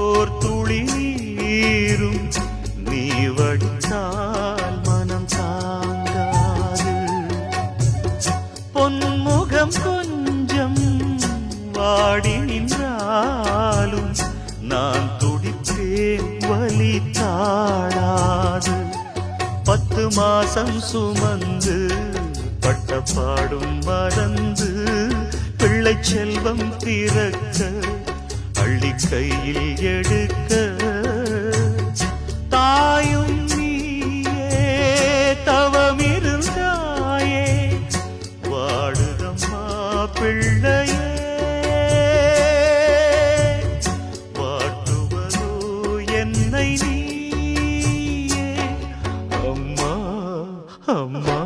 ஓர் துளி நீரும் நீ வடித்தால் மனம் தாங்காது. பொன்முகம் கொஞ்சம் வாடி நின்றாலும் நான் துடித்தேன் வலி தாழாது. பத்து மாசம் சுமந்து பட்டப்பாடும் மறந்து பிள்ளை செல்வம் பிறக்க கையில் எடுக்க தாயும் நீயே தவமிருந்தாயே வாடுதம்மா பிள்ளையே வாட்டுவதோ என்னை நீயே. அம்மா அம்மா.